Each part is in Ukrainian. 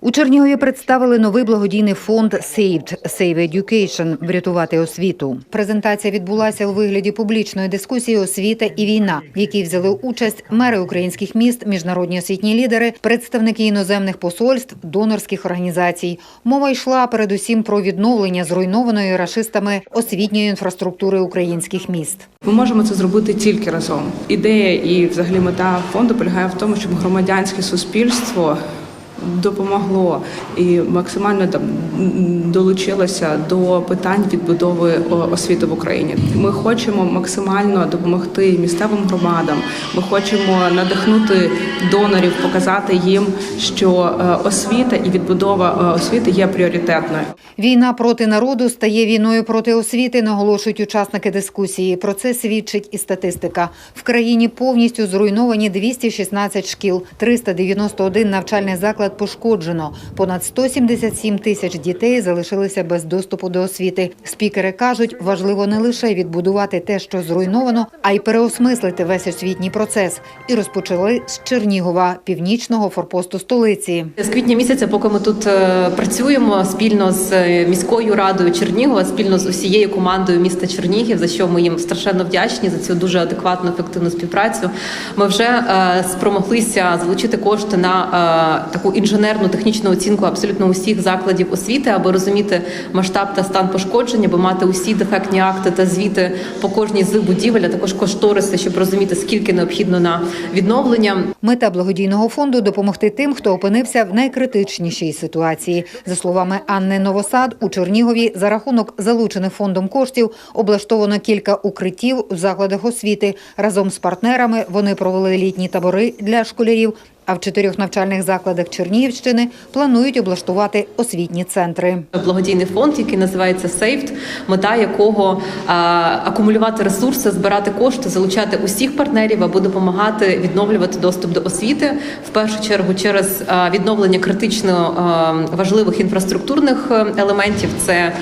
У Чернігові представили новий благодійний фонд Saved Save Education – врятувати освіту. Презентація відбулася у вигляді публічної дискусії освіта і війна, в якій взяли участь мери українських міст, міжнародні освітні лідери, представники іноземних посольств, донорських організацій. Мова йшла передусім про відновлення зруйнованої рашистами освітньої інфраструктури українських міст. Ми можемо це зробити тільки разом. Ідея і взагалі мета фонду полягає в тому, щоб громадянське суспільство допомогло і максимально там долучилося до питань відбудови освіти в Україні. Ми хочемо максимально допомогти місцевим громадам. Ми хочемо надихнути донорів, показати їм, що е, освіта і відбудова е, освіти є пріоритетною. Війна проти народу стає війною проти освіти, наголошують учасники дискусії. Про це свідчить і статистика. В країні повністю зруйновані 216 шкіл, 391 навчальний заклад пошкоджено. Понад 177 тисяч дітей залишилися без доступу до освіти. Спікери кажуть, важливо не лише відбудувати те, що зруйновано, а й переосмислити весь освітній процес. І розпочали з Чернігова, північного форпосту столиці. З квітня місяця, поки ми тут е, працюємо спільно з е, міською радою Чернігова, спільно з усією командою міста Чернігів, за що ми їм страшенно вдячні за цю дуже адекватну ефективну співпрацю. Ми вже е, спромоглися залучити кошти на таку інженерну технічну оцінку абсолютно усіх закладів освіти, аби розуміти масштаб та стан пошкодження, аби мати усі дефектні акти та звіти по кожній з будівель, а також кошториси, щоб розуміти скільки необхідно на відновлення. Мета благодійного фонду допомогти тим, хто опинився в найкритичнішій ситуації. За словами Анни Новосад, у Чернігові за рахунок залучених фондом коштів облаштовано кілька укриттів у закладах освіти. Разом з партнерами вони провели літні табори для школярів. А в чотирьох навчальних закладах Чернігівщини планують облаштувати освітні центри. Благодійний фонд, який називається Saved, мета якого акумулювати ресурси, збирати кошти, залучати усіх партнерів, аби допомагати відновлювати доступ до освіти в першу чергу через відновлення критично важливих інфраструктурних е, елементів. Це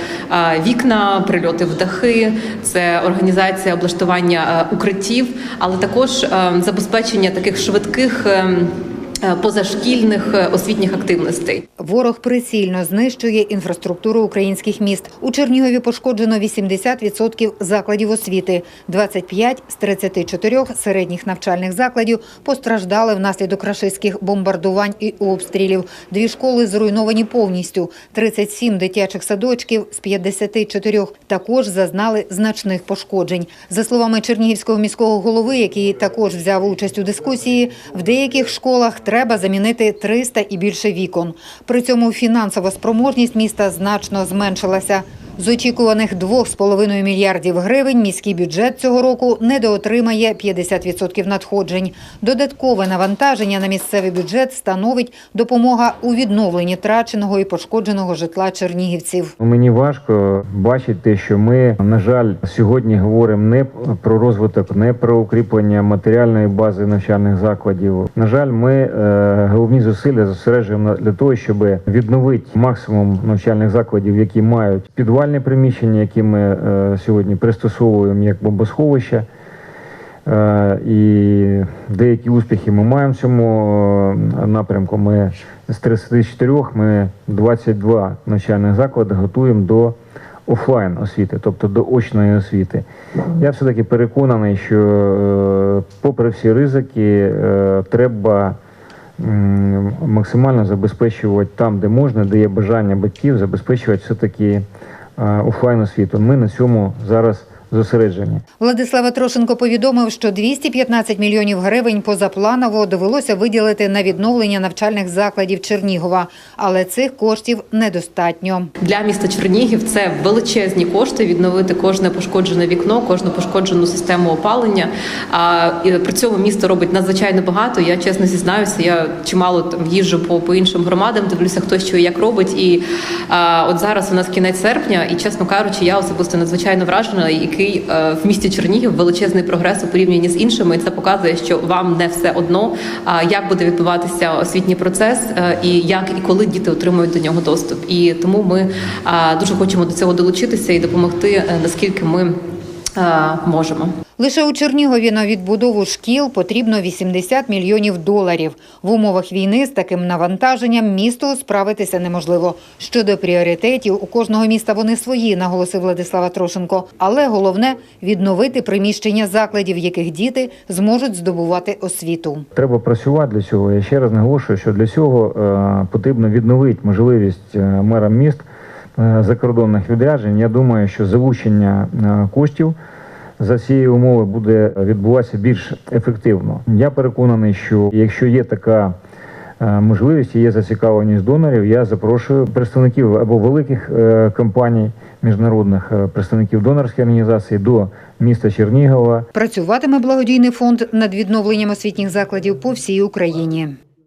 вікна, прильоти в дахи, це організація облаштування е, укриттів, але також е, забезпечення таких швидких. Е, Позашкільних е, освітніх активностей Ворог прицільно знищує інфраструктуру українських міст. У Чернігові пошкоджено 80% закладів освіти. 25 з 34 середніх навчальних закладів постраждали внаслідок рашистських бомбардувань і обстрілів. Дві школи зруйновані повністю. 37 дитячих садочків з 54 також зазнали значних пошкоджень. За словами Чернігівського міського голови, який також взяв участь у дискусії, в деяких школах треба замінити 300 і більше вікон. При цьому фінансова спроможність міста значно зменшилася. З очікуваних 2,5 мільярдів гривень міський бюджет цього року недоотримає 50% надходжень. Додаткове навантаження на місцевий бюджет становить допомога у відновленні траченого і пошкодженого житла чернігівців. Мені важко бачити, що ми, на жаль, сьогодні говоримо не про розвиток, не про укріплення матеріальної бази навчальних закладів. На жаль, ми е, головні зусилля зосереджуємо для того, щоб відновити максимум навчальних закладів, які мають підвальні приміщення, які ми е, сьогодні пристосовуємо як бомбосховища. Е, І деякі успіхи ми маємо в цьому е, напрямку. Ми з 34 ми 22 навчальних заклади готуємо до офлайн освіти, тобто до очної освіти. Я все-таки переконаний, що попри всі ризики, треба максимально забезпечувати там, де можна, де є бажання батьків, забезпечувати все-таки офлайн освіту. Ми на цьому зараз зосереджені. Владислава Трошенко повідомив, що 215 мільйонів гривень позапланово довелося виділити на відновлення навчальних закладів Чернігова, але цих коштів недостатньо. для міста Чернігів. Це величезні кошти відновити кожне пошкоджене вікно, кожну пошкоджену систему опалення. А і при цьому місто робить надзвичайно багато. Я чесно зізнаюся, я чимало там їжджу по, по іншим громадам, дивлюся, хто що і як робить. І а, от зараз у нас кінець серпня, і чесно кажучи, я особисто надзвичайно вражена, який е, в місті Чернігів величезний прогрес у порівнянні з іншими. І це показує, що вам не все одно, а як буде відбуватися освітній процес, е, і як і коли діти отримують до нього доступ. І тому ми дуже хочемо до цього долучитися і допомогти, е, наскільки ми можемо. Лише у Чернігові на відбудову шкіл потрібно 80 мільйонів доларів. В умовах війни з таким навантаженням місту справитися неможливо. Щодо пріоритетів, у кожного міста вони свої, наголосив Владислава Трошенко. Але головне відновити приміщення закладів, в яких діти зможуть здобувати освіту. Треба працювати для цього. Я ще раз наголошую, що для цього е, потрібно відновити можливість е, мерам міст е, закордонних відряджень. Я думаю, що залучення е, коштів за цієї умови буде відбуватися більш ефективно. Я переконаний, що якщо є така е, можливість, і є зацікавленість донорів, я запрошую представників або великих е, компаній, міжнародних е, представників донорської організації до міста Чернігова Працюватиме благодійний фонд над відновленням освітніх закладів по всій Україні.